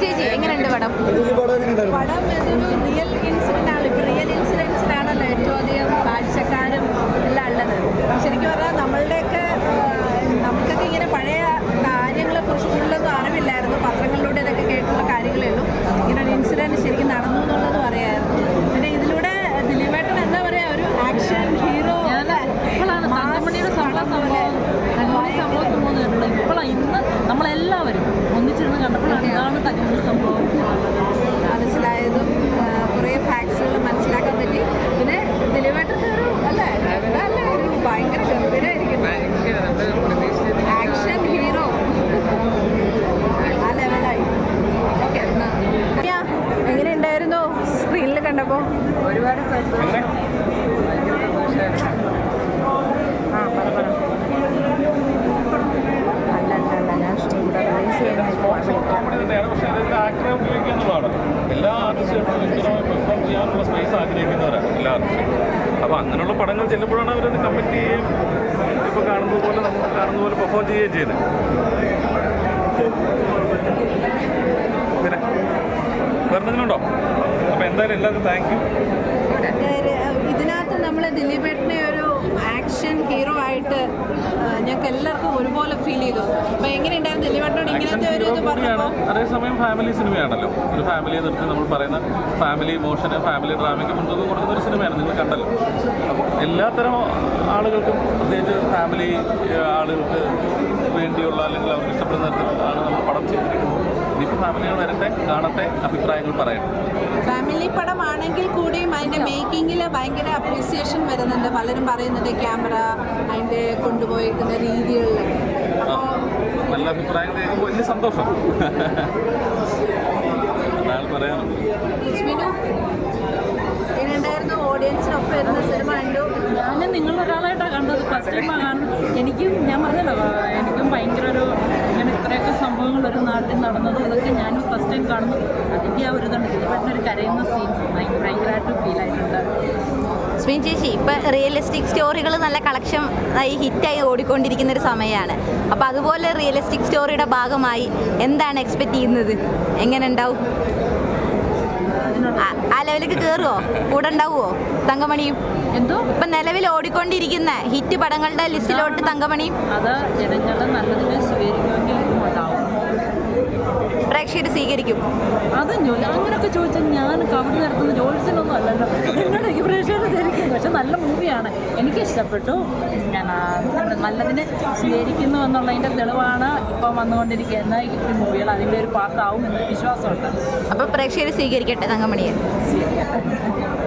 ചേച്ചി എങ്ങനെയുണ്ട് പടം? പടം സ്ക്രീനിൽ ഒരുപാട് ഒരുപാട് ആ പറ പറ. അല്ല അല്ല ഞാൻ ഇവിടെ എന്നുള്ളതാണ്. എല്ലാ ആർട്ടിസ്റ്റുകളും പെർഫോം ചെയ്യാനുള്ള സ്പേസ് ആഗ്രഹിക്കുന്നവരാണ് എല്ലാ അപ്പോൾ അങ്ങനെയുള്ള പടങ്ങൾ ചെല്ലുമ്പോഴാണ് അവരത് കമ്മിറ്റ് ചെയ്യുകയും ഇപ്പോൾ കാണുന്നത് പോലെ നമുക്ക് കാണുന്ന പോലെ പെർഫോം ചെയ്യുകയും ചെയ്യുന്നത്. പിന്നെ? വേറെ ഉണ്ടോ? എന്തായാലും എല്ലാവർക്കും താങ്ക് യു ഇതിനകത്ത് നമ്മൾ ദിലീപേട്ടനെ ഒരു ആക്ഷൻ ഹീറോ ആയിട്ട് ഞങ്ങൾക്ക് എല്ലാവർക്കും ഒരുപോലെ ഫീൽ ചെയ്തു. അപ്പൊ എങ്ങനെയുണ്ടായിരുന്നു ദിലീപേട്ടനോട് ഇങ്ങനത്തെ ഒരു ഇത് പറഞ്ഞപ്പോൾ അതേസമയം ഫാമിലി സിനിമയാണല്ലോ ഒരു ഫാമിലിയെ നിർത്തി നമ്മൾ പറയുന്ന ഫാമിലി ഇമോഷന് ഫാമിലി ഡ്രാമയ്ക്ക് മുൻതൂക്കം കൊടുക്കുന്ന ഒരു സിനിമയാണ് നിങ്ങൾ കണ്ടല്ലോ. അപ്പോൾ എല്ലാത്തരം ആളുകൾക്കും പ്രത്യേകിച്ച് ഫാമിലി ആളുകൾക്ക് വേണ്ടിയുള്ള അല്ലെങ്കിൽ അവർക്ക് ഇഷ്ടപ്പെടുന്ന തരത്തിലാണ് നമ്മൾ പടം ചെയ്തിരിക്കുന്നത് ഫാമിലികൾ വരട്ടെ കാണട്ടെ അഭിപ്രായങ്ങൾ പറയട്ടെ. ഫാമിലി പടമാണെങ്കിൽ കൂടിയും അതിന്റെ മേക്കിങ്ങിൽ ഭയങ്കര അപ്രീസിയേഷൻ വരുന്നുണ്ട്. പലരും പറയുന്നുണ്ട് ക്യാമറ അതിന്റെ കൊണ്ടുപോയിരിക്കുന്ന രീതികളിലൊക്കെ. നല്ല അഭിപ്രായങ്ങൾ കേൾക്കുമ്പോൾ വലിയ സന്തോഷം. എന്നാൽ പറയാനുണ്ട്. സ്മിനു എങ്ങനെയുണ്ടായിരുന്നു ഓഡിയൻസിനൊപ്പം ഇരുന്ന സിനിമ കണ്ടു? ഞാൻ നിങ്ങളൊരാളായിട്ടാണ് കണ്ടത്. ഫസ്റ്റ് ടൈം ആണ് എനിക്കും ഞാൻ പറഞ്ഞല്ലോ എനിക്കും ഭയങ്കര ഒരു സംഭവങ്ങൾ ഒരു നാട്ടിൽ നടന്നതും ഇതൊക്കെ ഞാനും ഫസ്റ്റ് ടൈം കാണുന്നു അതിന്റെ ആ ഒരു ഇതുണ്ട്. പെട്ടെന്ന് ഒരു കരയുന്ന സീൻ ഭയങ്കരമായിട്ട് ഫീൽ ആയിട്ടുണ്ട്. സ്മിൻ ചേച്ചി ഇപ്പം റിയലിസ്റ്റിക് സ്റ്റോറികൾ നല്ല കളക്ഷൻ ആയി ഹിറ്റായി ഓടിക്കൊണ്ടിരിക്കുന്ന ഒരു സമയമാണ് അപ്പോൾ അതുപോലെ റിയലിസ്റ്റിക് സ്റ്റോറിയുടെ ഭാഗമായി എന്താണ് എക്സ്പെക്ട് ചെയ്യുന്നത്? എങ്ങനെ ഉണ്ടാവും? ആ- ലെവലിലേക്ക് കയറുമോ കൂടെ ഉണ്ടാവുമോ തങ്കമണിയും? എന്തോ? ഇപ്പൊ നിലവിൽ ഓടിക്കൊണ്ടിരിക്കുന്ന ഹിറ്റ് പടങ്ങളുടെ ലിസ്റ്റിലോട്ട് തങ്കമണിയും? അത് ജനങ്ങളുടെ നല്ലതിനെ ഉണ്ടാവും പ്രേക്ഷകർ സ്വീകരിക്കും. അത് അങ്ങനെയൊക്കെ ചോദിച്ചാൽ ഞാൻ കവിത നടത്തുന്ന ജോലിസിനൊന്നും അല്ലല്ലോ. നിങ്ങളുടെ ഈ ശരിക്കും. പക്ഷെ നല്ല മൂവിയാണ് എനിക്ക് ഇഷ്ടപ്പെട്ടു. ഞാൻ നല്ലതിനെ സ്വീകരിക്കുന്നു എന്നുള്ളതിന്റെ തെളിവാണ് ഇപ്പം വന്നുകൊണ്ടിരിക്കുന്ന ഈ മൂവികൾ അതിന്റെ ഒരു പാർട്ടാവും എന്നൊരു വിശ്വാസമുണ്ട്. അപ്പോൾ പ്രേക്ഷകർ സ്വീകരിക്കട്ടെ തങ്കമണിയെ? സ്വീകരിക്കട്ടെ.